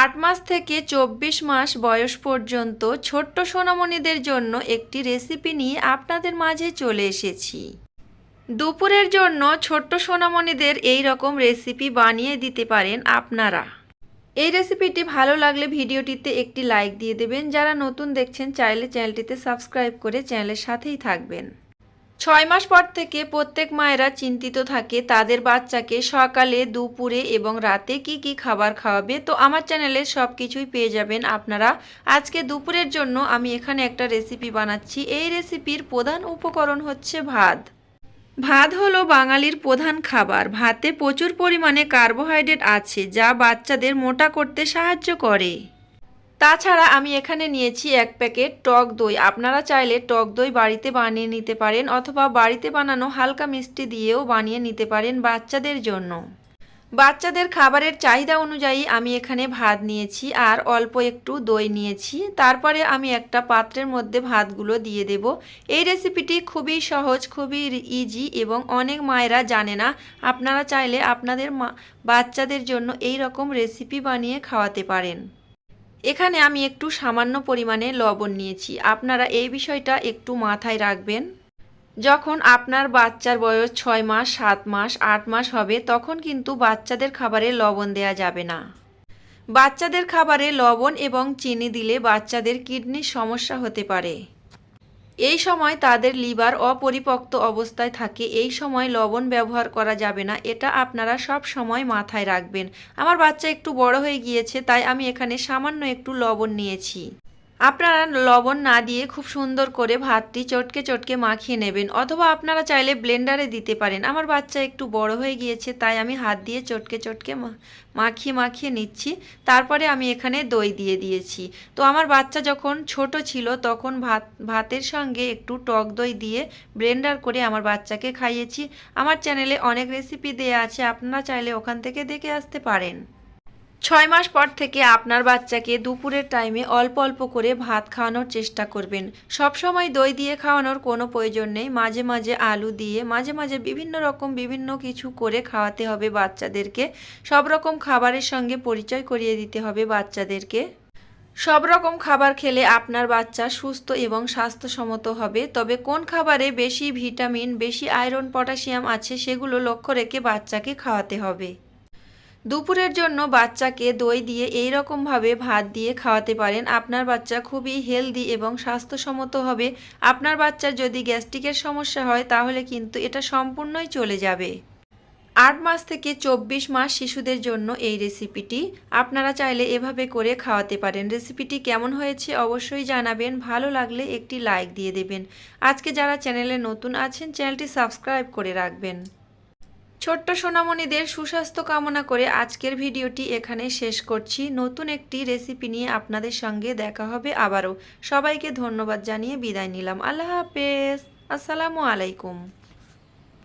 আট মাস থেকে চব্বিশ মাস বয়স পর্যন্ত ছোট্ট সোনামণিদের জন্য একটি রেসিপি নিয়ে আপনাদের মাঝে চলে এসেছি। দুপুরের জন্য ছোট্ট সোনামণিদের এই রকম রেসিপি বানিয়ে দিতে পারেন আপনারা। এই রেসিপিটি ভালো লাগলে ভিডিওটিতে একটি লাইক দিয়ে দেবেন। যারা নতুন দেখছেন, চাইলে চ্যানেলটিতে সাবস্ক্রাইব করে চ্যানেলের সাথেই থাকবেন। ছয় মাস পর থেকে প্রত্যেক মায়েরা চিন্তিত থাকে, তাদের বাচ্চাকে সকালে, দুপুরে এবং রাতে কি কি খাবার খাওয়াবে? তো আমার চ্যানেলে সব কিছুই পেয়ে যাবেন আপনারা। আজকে দুপুরের জন্য আমি এখানে একটা রেসিপি বানাচ্ছি। এই রেসিপির প্রধান উপকরণ হচ্ছে ভাত। ভাত হলো বাঙালির প্রধান খাবার। ভাতে প্রচুর পরিমাণে কার্বোহাইড্রেট আছে, যা বাচ্চাদের মোটা করতে সাহায্য করে। তাছাড়া আমি এখানে নিয়েছি এক প্যাকেট টক দই। আপনারা চাইলে টক দই বাড়িতে বানিয়ে নিতে পারেন অথবা বাড়িতে বানানো হালকা মিষ্টি দিয়েও বানিয়ে নিতে পারেন বাচ্চাদের জন্য। বাচ্চাদের খাবারের চাহিদা অনুযায়ী আমি এখানে ভাত নিয়েছি আর অল্প একটু দই নিয়েছি। তারপরে আমি একটা পাত্রের মধ্যে ভাতগুলো দিয়ে দেব। এই রেসিপিটি খুবই সহজ, খুবই ইজি এবং অনেক মায়েরা জানে না। আপনারা চাইলে আপনাদের বাচ্চাদের জন্য এই রকম রেসিপি বানিয়ে খাওয়াতে পারেন। এখানে আমি একটু সামান্য পরিমাণে লবণ নিয়েছি। আপনারা এই বিষয়টা একটু মাথায় রাখবেন। যখন আপনার বাচ্চার বয়স ছয় মাস, সাত মাস, আট মাস হবে, তখন কিন্তু বাচ্চাদের খাবারে লবণ দেয়া যাবে না। বাচ্চাদের খাবারে লবণ এবং চিনি দিলে বাচ্চাদের কিডনির সমস্যা হতে পারে। এই সময় তাদের লিভার অপরিপক্ত অবস্থায় থাকে, এই সময় লবণ ব্যবহার করা যাবে না, এটা আপনারা সব সময় মাথায় রাখবেন। আমার বাচ্চা একটু বড় হয়ে গিয়েছে, তাই আমি এখানে সামান্য একটু লবণ নিয়েছি। আপনারা লবণ না দিয়ে খুব সুন্দর করে ভাতটি চটকে চটকে মাখিয়ে নেবেন, অথবা আপনারা চাইলে ব্লেন্ডারে দিতে পারেন। আমার বাচ্চা একটু বড় হয়ে গিয়েছে, তাই আমি হাত দিয়ে চটকে চটকে মাখিয়ে মাখিয়ে নিচ্ছি। তারপরে আমি এখানে দই দিয়ে দিয়েছি। তো আমার বাচ্চা যখন ছোট ছিল, তখন ভাত, ভাতের সঙ্গে একটু টক দই দিয়ে ব্লেন্ডার করে আমার বাচ্চাকে খাইয়েছি। আমার চ্যানেলে অনেক রেসিপি দেওয়া আছে, আপনারা চাইলে ওখান থেকে দেখে আসতে পারেন। ছয় মাস পর থেকে আপনার বাচ্চাকে দুপুরের টাইমে অল্প অল্প করে ভাত খাওয়ানোর চেষ্টা করবেন। সব সময় দই দিয়ে খাওয়ানোর কোনো প্রয়োজন নেই। মাঝে মাঝে আলু দিয়ে, মাঝে মাঝে বিভিন্ন রকম বিভিন্ন কিছু করে খাওয়াতে হবে বাচ্চাদেরকে। সব রকম খাবারের সঙ্গে পরিচয় করিয়ে দিতে হবে বাচ্চাদেরকে। সব রকম খাবার খেলে আপনার বাচ্চা সুস্থ এবং স্বাস্থ্যসম্মত হবে। তবে কোন খাবারে বেশি ভিটামিন, বেশি আয়রন, পটাশিয়াম আছে সেগুলো লক্ষ্য রেখে বাচ্চাকে খাওয়াতে হবে। দুপুরের জন্য বাচ্চাকে দই দিয়ে এই রকমভাবে ভাত দিয়ে খাওয়াতে পারেন। আপনার বাচ্চা খুবই হেলদি এবং স্বাস্থ্যসম্মত হবে। আপনার বাচ্চার যদি গ্যাস্ট্রিকের সমস্যা হয়, তাহলে কিন্তু এটা সম্পূর্ণই চলে যাবে। আট মাস থেকে চব্বিশ মাস শিশুদের জন্য এই রেসিপিটি। আপনারা চাইলে এভাবে করে খাওয়াতে পারেন। রেসিপিটি কেমন হয়েছে অবশ্যই জানাবেন। ভালো লাগলে একটি লাইক দিয়ে দেবেন। আজকে যারা চ্যানেলে নতুন আছেন, চ্যানেলটি সাবস্ক্রাইব করে রাখবেন। ছোট্ট সোনামণিদের সুস্বাস্থ্য কামনা করে আজকের ভিডিওটি এখানে শেষ করছি। নতুন একটি রেসিপি নিয়ে আপনাদের সঙ্গে দেখা হবে আবারও। সবাইকে ধন্যবাদ জানিয়ে বিদায় নিলাম। আল্লাহ হাফেজ। আসসালামু আলাইকুম।